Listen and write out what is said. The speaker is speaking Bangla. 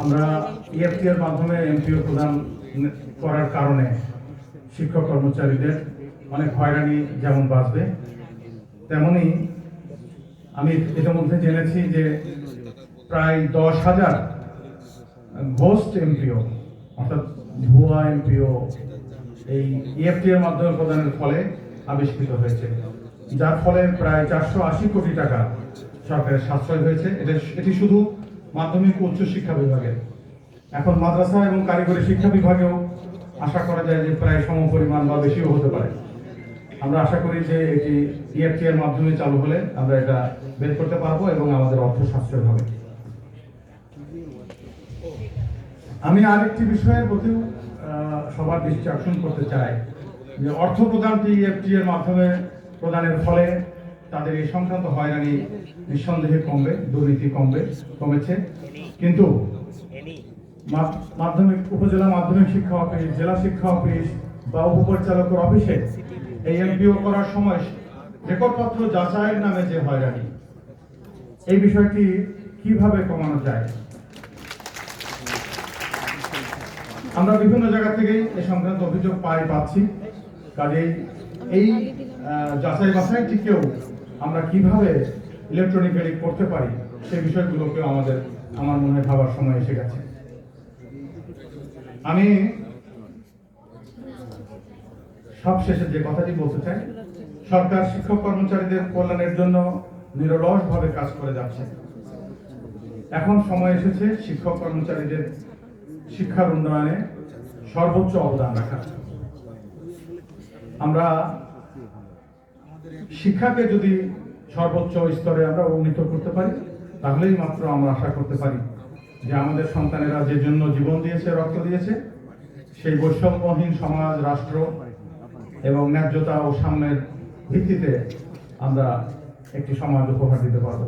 আমরা ইএফটি এর মাধ্যমে এমপিও প্রদান করার কারণে শিক্ষক কর্মচারীদের অনেক হয়রানি যেমন বাঁচবে, তেমনি আমি ইতিমধ্যে জেনেছি যে প্রায় দশ হাজার ঘোস্ট এমপিও অর্থাৎ ভুয়া এমপিও এই ইএফটি এর মাধ্যমে প্রদানের ফলে আবিষ্কৃত হয়েছে। যার ফলে প্রায় চারশো আশি কোটি টাকা সরকারের সাশ্রয় হয়েছে। এটা এটি শুধু মাধ্যমিক উচ্চ শিক্ষা বিভাগের এখন মাদ্রাসা এবং কারিগরি শিক্ষা বিভাগেও আশা করা যায় যে প্রায় সম পরিমাণ বা বেশিও হতে পারে। আমরা আশা করি যে এটি ইএফটি এর মাধ্যমে চালু হলে আমরা এটা বের করতে পারব এবং আমাদের অর্থ সাশ্রয় হবে। আমি আরেকটি বিষয়ের প্রতিও সবার দৃষ্টি আকর্ষণ করতে চাই যে অর্থ প্রদানটি ইএফটি এর মাধ্যমে প্রদানের ফলে তাদের এই সংক্রান্ত হয়রানি নিঃসন্দেহে কমবে, দুর্নীতি কমবে, কমেছে। কিন্তু মাধ্যমিক, উপজেলা মাধ্যমিক শিক্ষা অফিস, জেলা শিক্ষা অফিস বা উপপরিচালকের অফিসে এই এমপিও করার সময় রেকর্ডপত্র যাচাইয়ের নামে যে হয়রানি, এই বিষয়টি কীভাবে কমানো যায়? আমরা বিভিন্ন জায়গা থেকে এই সংক্রান্ত অভিযোগ পাই, পাচ্ছি। কাজেই এই যাচাই বাছাইটিকেও আমরা কীভাবে ইলেকট্রনিক্যালি করতে পারি সেই বিষয়গুলোকেও আমাদের, আমার মনে ভাবার সময় এসে গেছে। আমি সব শেষে যে কথাটি বলতে চাই, সরকার শিক্ষক কর্মচারীদের কল্যাণের জন্য নিরলসভাবে কাজ করে যাচ্ছে। এখন সময় এসেছে শিক্ষক কর্মচারীদের শিক্ষার উন্নয়নে সর্বোচ্চ অবদান রাখার। আমরা শিক্ষাকে যদি সর্বোচ্চ স্তরে আমরা উন্নীত করতে পারি, তাহলেই মাত্র আমরা আশা করতে পারি যে আমাদের সন্তানেরা যে জন্য জীবন দিয়েছে, রক্ত দিয়েছে, সেই বৈষম্যহীন সমাজ, রাষ্ট্র এবং ন্যায্যতা ও সাম্যের ভিত্তিতে আমরা একটি সমাজ উপহার দিতে পারব।